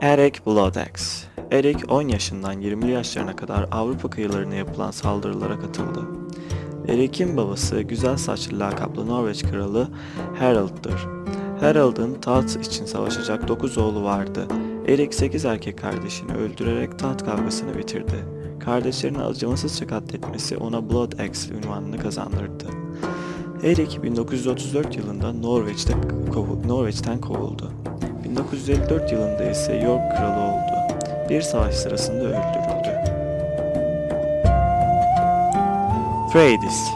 Eric Bloodaxe Eric 10 yaşından 20'li yaşlarına kadar Avrupa kıyılarına yapılan saldırılara katıldı. Eric'in babası güzel saçlı lakaplı Norveç kralı Harald'dır. Harald'ın taht için savaşacak 9 oğlu vardı. Eric 8 erkek kardeşini öldürerek taht kavgasını bitirdi. Kardeşlerini acımasızca katletmesi ona Blood Axe ünvanını kazandırdı. Eric 1934 yılında Norveç'te kovu- Norveç'ten kovuldu. 1954 yılında ise York kralı oldu. Bir savaş sırasında öldürüldü. Freydis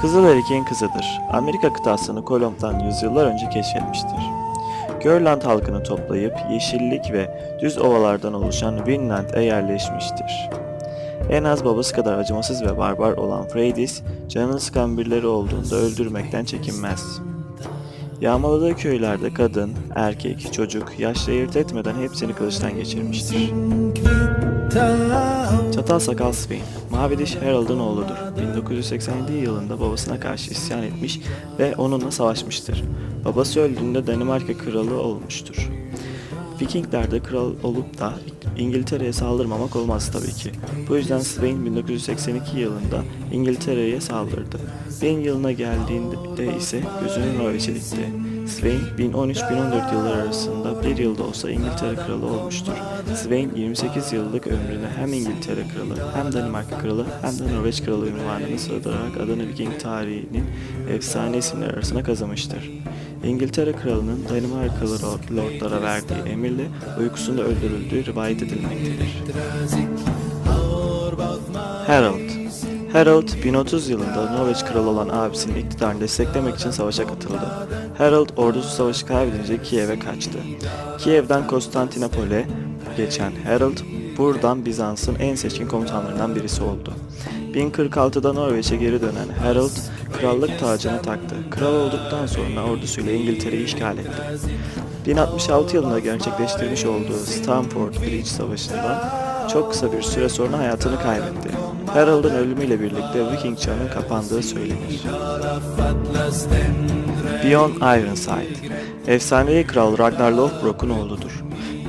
Kızıl Erik'in kızıdır. Amerika kıtasını Kolomb'dan yüzyıllar önce keşfetmiştir. Görland halkını toplayıp yeşillik ve düz ovalardan oluşan Vinland'e yerleşmiştir. En az babası kadar acımasız ve barbar olan Freydis, canını sıkan birileri olduğunda öldürmekten çekinmez. Yağmaladığı köylerde kadın, erkek, çocuk, yaşlı ayırt etmeden hepsini kılıçtan geçirmiştir. Çatal Sakal Swain, Mavi Diş Harold'un oğludur. 1987 yılında babasına karşı isyan etmiş ve onunla savaşmıştır. Babası öldüğünde Danimarka kralı olmuştur. Vikinglerde kral olup da İngiltere'ye saldırmamak olmaz tabii ki. Bu yüzden Sweyn 1982 yılında İngiltere'ye saldırdı. 1000 yılına geldiğinde ise gözünü Norveç'e. Sweyn 1013-1014 yılları arasında bir yılda olsa İngiltere kralı olmuştur. Sweyn 28 yıllık ömrünü hem İngiltere kralı hem Danimarka kralı hem de Norveç kralı ünvanını sığdırarak adını Viking tarihinin efsane isimleri arasına kazanmıştır. İngiltere kralının Danimarkalı lordlara verdiği emirle uykusunda öldürüldüğü rivayet edilmektedir. Harold Harold 1030 yılında Norveç kralı olan abisinin iktidarını desteklemek için savaşa katıldı. Harold ordusu savaşı kaybedince Kiev'e kaçtı. Kiev'den Konstantinopol'e geçen Harold buradan Bizans'ın en seçkin komutanlarından birisi oldu. 1046'da Norveç'e geri dönen Harold krallık tacını taktı. Kral olduktan sonra ordusuyla İngiltere'yi işgal etti. 1066 yılında gerçekleştirmiş olduğu Stamford Bridge Savaşı'ndan çok kısa bir süre sonra hayatını kaybetti. Harold'un ölümüyle birlikte Viking çağının kapandığı söylenir. Bjorn Ironside Efsanevi kral Ragnar Lothbrok'un oğludur.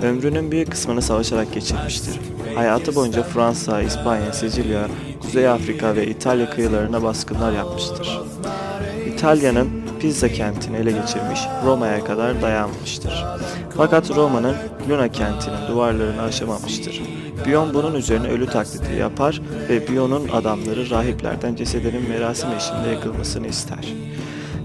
Ömrünün büyük kısmını savaşarak geçirmiştir. Hayatı boyunca Fransa, İspanya, Sicilya, Kuzey Afrika ve İtalya kıyılarına baskınlar yapmıştır. İtalya'nın Pisa kentini ele geçirmiş, Roma'ya kadar dayanmıştır. Fakat Roma'nın Luna kentinin duvarlarını aşamamıştır. Bion bunun üzerine ölü taklidi yapar ve Bion'un adamları rahiplerden cesedinin merasim eşliğinde yakılmasını ister.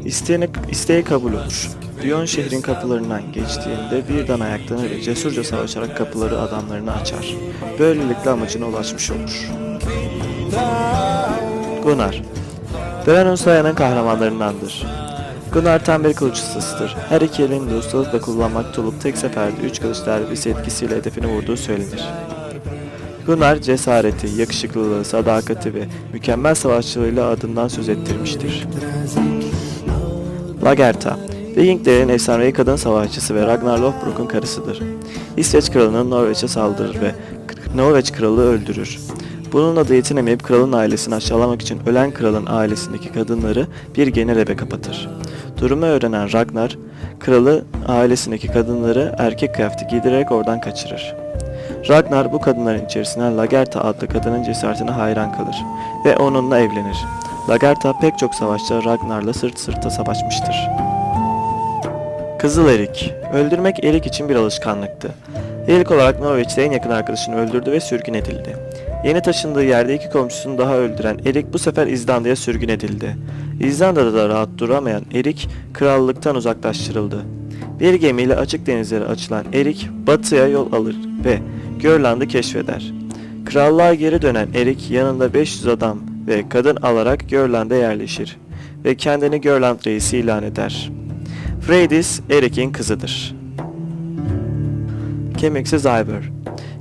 İsteğine, isteği kabul olur. Bion şehrin kapılarından geçtiğinde birden ayaklanır ve cesurca savaşarak kapıları adamlarına açar. Böylelikle amacına ulaşmış olur. Gunnar Dönen Sayan'ın kahramanlarındandır. Gunnar tam bir kılıç ustasıdır. Her iki elini de ustalıkla kullanmakta olup tek seferde üç kılıç darbesi etkisiyle hedefini vurduğu söylenir. Gunnar cesareti, yakışıklılığı, sadakati ve mükemmel savaşçılığıyla adından söz ettirmiştir. Lagertha Vikinglerin efsanevi kadın savaşçısı ve Ragnar Lothbrok'un karısıdır. İsveç kralının Norveç'e saldırır ve Norveç kralı öldürür. Bununla da yetinemeyip kralın ailesini aşağılamak için ölen kralın ailesindeki kadınları bir genel eve kapatır. Durumu öğrenen Ragnar, kralı ailesindeki kadınları erkek kıyafeti giydirerek oradan kaçırır. Ragnar bu kadınların içerisinden Lagertha adlı kadının cesaretine hayran kalır ve onunla evlenir. Lagertha pek çok savaşta Ragnar'la sırt sırta savaşmıştır. Kızıl Erik Öldürmek Erik için bir alışkanlıktı. İlk olarak Norveç'te en yakın arkadaşını öldürdü ve sürgün edildi. Yeni taşındığı yerde iki komşusunu daha öldüren Erik bu sefer İzlanda'ya sürgün edildi. İzlanda'da da rahat duramayan Erik krallıktan uzaklaştırıldı. Bir gemiyle açık denizlere açılan Erik batıya yol alır ve Görland'ı keşfeder. Krallığa geri dönen Erik yanında 500 adam ve kadın alarak Görland'a yerleşir ve kendini Görland reisi ilan eder. Freydis Erik'in kızıdır. Kemiksiz Ivor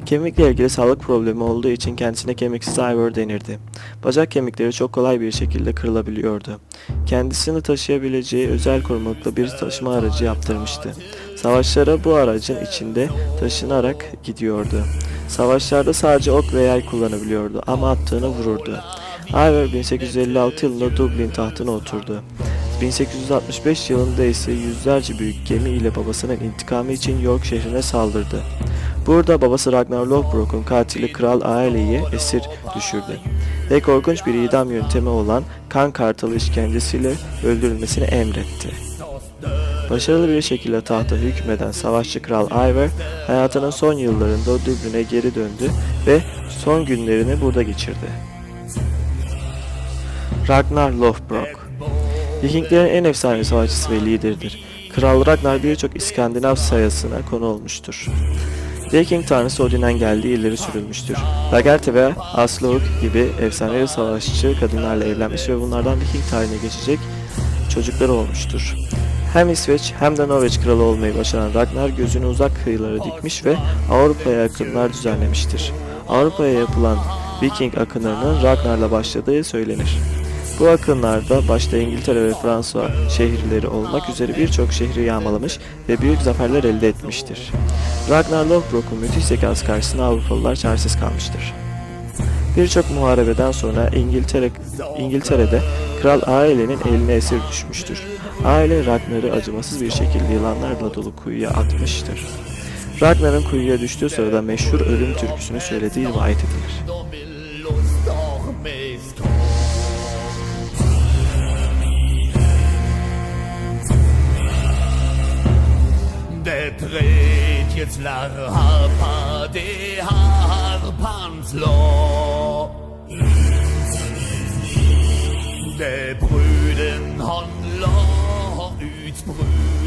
Kemikle ilgili sağlık problemi olduğu için kendisine kemiksiz Ivor denirdi. Bacak kemikleri çok kolay bir şekilde kırılabiliyordu. Kendisini taşıyabileceği özel korumalıklı bir taşıma aracı yaptırmıştı. Savaşlara bu aracın içinde taşınarak gidiyordu. Savaşlarda sadece ok ve yay kullanabiliyordu ama attığını vururdu. Ivor 1856 yılında Dublin tahtına oturdu. 1865 yılında ise yüzlerce büyük gemi ile babasının intikamı için York şehrine saldırdı. Burada babası Ragnar Lothbrok'un katili Kral Aele'yi esir düşürdü ve korkunç bir idam yöntemi olan kan kartalı işkencesiyle öldürülmesini emretti. Başarılı bir şekilde tahta hükmeden savaşçı Kral Ivar hayatının son yıllarında Dublin'e geri döndü ve son günlerini burada geçirdi. Ragnar Lothbrok Vikinglerin en efsane savaşçısı ve lideridir. Kral Ragnar birçok İskandinav sayısına konu olmuştur. Viking tanrısı Odin'den geldiği ileri sürülmüştür. Lagertha ve Aslaug gibi efsanevi savaşçı kadınlarla evlenmiş ve bunlardan Viking tarihine geçecek çocukları olmuştur. Hem İsveç hem de Norveç kralı olmayı başaran Ragnar gözünü uzak kıyılara dikmiş ve Avrupa'ya akınlar düzenlemiştir. Avrupa'ya yapılan Viking akınlarının Ragnar'la başladığı söylenir. Bu akınlarda başta İngiltere ve Fransa şehirleri olmak üzere birçok şehri yağmalamış ve büyük zaferler elde etmiştir. Ragnar Lothbrok'un müthiş zekası karşısında Avrupalılar çaresiz kalmıştır. Birçok muharebeden sonra İngiltere İngiltere'de Kral Aile'nin eline esir düşmüştür. Aile Ragnar'ı acımasız bir şekilde yılanlarla dolu kuyuya atmıştır. Ragnar'ın kuyuya düştüğü sırada meşhur ölüm türküsünü söylediği rivayet edilir. Tredje harpa, det harpans lår. Det bruden handler ut brud